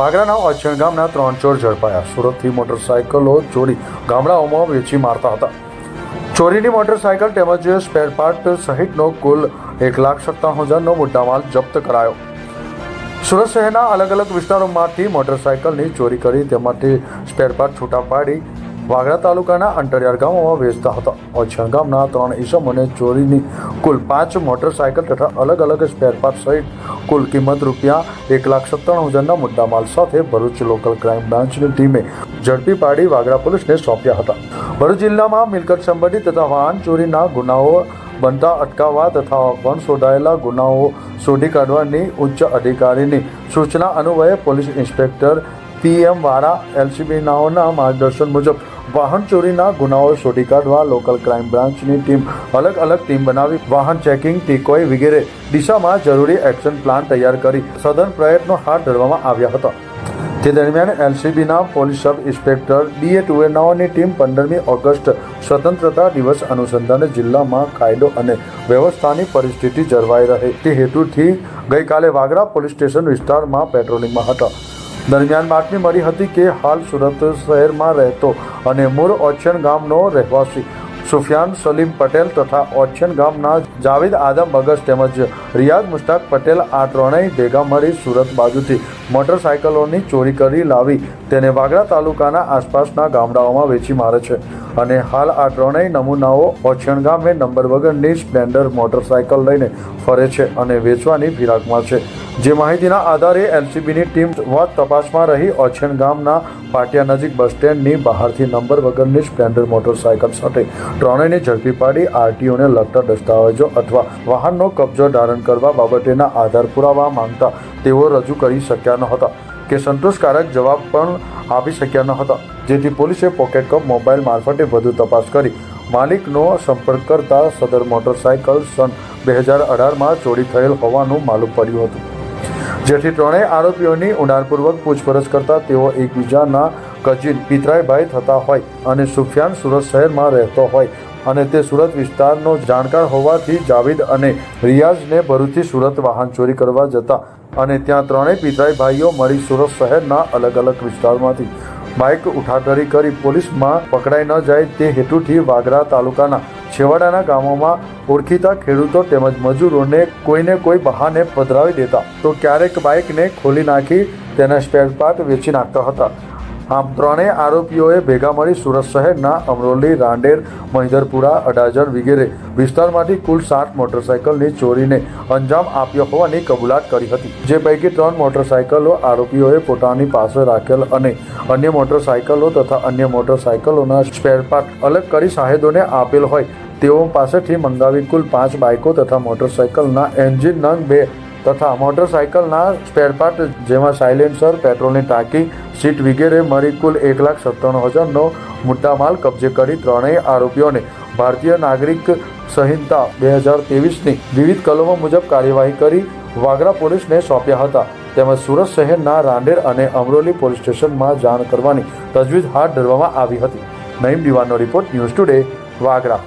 વાગરાના ઓછણ ગામના ત્રણ ચોર ઝડપાયા. સુરતથી મોટરસાયકલો ચોરી ગામડાઓમાં વેચી મારતા હતા. ચોરીની મોટરસાયકલ તેમજ સ્પેરપાર્ટ સહિતનો કુલ એક લાખ સત્તાણું હજારનો મુદ્દામાલ જપ્ત કરાયો. સુરત શહેરના અલગ અલગ વિસ્તારોમાંથી મોટરસાયકલની ચોરી કરી તેમાંથી સ્પેરપાર્ટ છૂટા પાડી વાગરા તાલુકાના અંતરિયાળ ગામોમાં વેચતા હતા. ઓછણ ગામના ત્રણ ઈસમોને ચોરીની કુલ પાંચ મોટરસાયકલ તથા અલગ અલગ સ્પેરપાર્ટ સહિત કુલ કિંમત રૂપિયા એક લાખ સત્તાણું હજારના મુદ્દામાલ સાથે ભરૂચ લોકલ ક્રાઇમ બ્રાન્ચની ટીમે ઝડપી પાડી વાગડા પોલીસને સોંપ્યા હતા. ભરૂચ જિલ્લામાં મિલકત સંબંધિત તથા વાહન ચોરીના ગુનાઓ બનતા અટકાવવા તથા વન શોધાયેલા ગુનાઓ શોધી કાઢવાની ઉચ્ચ અધિકારીની સૂચના અન્વયે પોલીસ ઇન્સ્પેક્ટર પીએમ વાળા એલસીબીનાઓના માર્ગદર્શન મુજબ વાહન ચોરીના ગુનાઓ શોધી કાઢવા લોકલ ક્રાઇમ બ્રાન્ચની ટીમ અલગ અલગ ટીમ બનાવી વાહન ચેકિંગ ટીકોઈ વગેરે દિશામાં જરૂરી એક્શન પ્લાન તૈયાર કરી સઘન પ્રયત્નો હાથ ધરવામાં આવ્યા હતા. તે દરમિયાન એલસીબીના પોલીસ સબ ઇન્સ્પેક્ટર ડીએ ટુવેનાઓની ટીમ પંદરમી ઓગસ્ટ સ્વતંત્રતા દિવસ અનુસંધાને જિલ્લામાં કાયદો અને વ્યવસ્થાની પરિસ્થિતિ જળવાઈ રહે તે હેતુથી ગઈકાલે વાગરા પોલીસ સ્ટેશન વિસ્તારમાં પેટ્રોલિંગમાં હતા. દરમિયાન બાતમી મળી હતી કે હાલ સુરત શહેરમાં રહેતો અને મૂળ ઓછન ગામનો રહેવાસી સુફિયાન સલીમ પટેલ તથા ઓછન ગામના જાવેદ આદમ બગસ તેમજ રિયાઝ મુશ્તાક પટેલ આ ત્રણેય ભેગા મળી સુરત બાજુથી મોટરસાયકલોની ચોરી કરી લાવી તેને વાગડા તાલુકાના આસપાસના ગામડાઓમાં વેચી મારે છે. અને હાલ આ ત્રણેય નમૂનાઓ ઓછણ ગામે નંબર વગરની સ્પ્લેન્ડર મોટરસાયકલ લઈને ફરે છે અને વેચવાની ફિરાકમાં છે. જે માહિતીના આધારે એલસીબીની ટીમ વાત તપાસમાં રહી ઓછણ ગામના પાટિયા નજીક બસ સ્ટેન્ડની બહારથી નંબર વગરની સ્પ્લેન્ડર મોટરસાયકલ સાથે ત્રણેયને ઝડપી પાડી આરટીઓને લગતા દસ્તાવેજો અથવા વાહનનો કબજો ધારણ કરવા બાબતેના આધાર પુરાવા માંગતા તેઓ રજૂ કરી શક્યા ન હતા. કે સંતોષકારક જવાબ પણ આપી શક્યા ન હતા. જેથી પોલીસે પોકેટ કપ મોબાઈલ મારફતે વધુ તપાસ કરી. માલિકનો સંપર્ક કરતા સદર મોટરસાયકલ સન બે હજાર અઢારમાં ચોરી થયેલ હોવાનું માલુમ પડ્યું હતું. જેથી ત્રણેય આરોપીઓની ઊંડાણપૂર્વક પૂછપરછ કરતા તેઓ એકબીજાના કજીન પિતરાઈભાઈ થતા હોય અને સુફિયાન સુરત શહેરમાં રહેતો હોય. અને તે સુરત વિસ્તારનો જાણકાર હોવાથી જાવેદ અને રિયાઝને ભરૂચથી સુરત વાહન ચોરી કરવા જતા અને ત્યાં ત્રણેય પિતરાઈ ભાઈઓ મળી સુરત શહેરના અલગ અલગ વિસ્તારમાંથી. બાઇક ઉઠાધરી કરી પોલીસમાં પકડાઈ ન જાય તે હેતુથી વાગરા તાલુકાના છેવાડાના ગામોમાં ઓળખીતા ખેડૂતો તેમજ મજૂરોને કોઈને કોઈ બહાને પધરાવી દેતા. તો ક્યારેક બાઇકને ખોલી નાખી તેના સ્પેર પાર્ટ વેચી નાખતા હતા. આમ ત્રણેય આરોપીઓએ ભેગા મળી સુરત શહેરના અમરોલી રાંડેર મહિધરપુરા, અડાજણ વગેરે વિસ્તારમાંથી કુલ સાત મોટરસાયકલની ચોરીને અંજામ આપ્યો હોવાની કબૂલાત કરી હતી. જે પૈકી ત્રણ મોટરસાયકલો આરોપીઓએ પોતાની પાસે રાખેલ અને અન્ય મોટરસાયકલો તથા અન્ય મોટરસાયકલોના સ્પેરપાર્ટ અલગ કરી શાહેદોને આપેલ હોય તેઓ પાસેથી મંગાવી કુલ પાંચ બાઇકો તથા મોટરસાયકલના એન્જિન નંગ બે તથા મોટરસાયકલના સ્પેરપાર્ટ જેમાં સાયલેન્સર પેટ્રોલની ટાંકી સીટ વગેરે મળી કુલ એક લાખ સત્તાણું હજારનો મુદ્દામાલ કબજે કરી ત્રણેય આરોપીઓને ભારતીય નાગરિક સંહિતા બે હજાર ત્રેવીસની વિવિધ કલમો મુજબ કાર્યવાહી કરી વાગરા પોલીસને સોંપ્યા હતા. તેમજ સુરત શહેરના રાંડેર અને અમરોલી પોલીસ સ્ટેશનમાં જાણ કરવાની તજવીજ હાથ ધરવામાં આવી હતી. નઈમ દિવાનો રિપોર્ટ ન્યૂઝ ટુડે, વાગરા.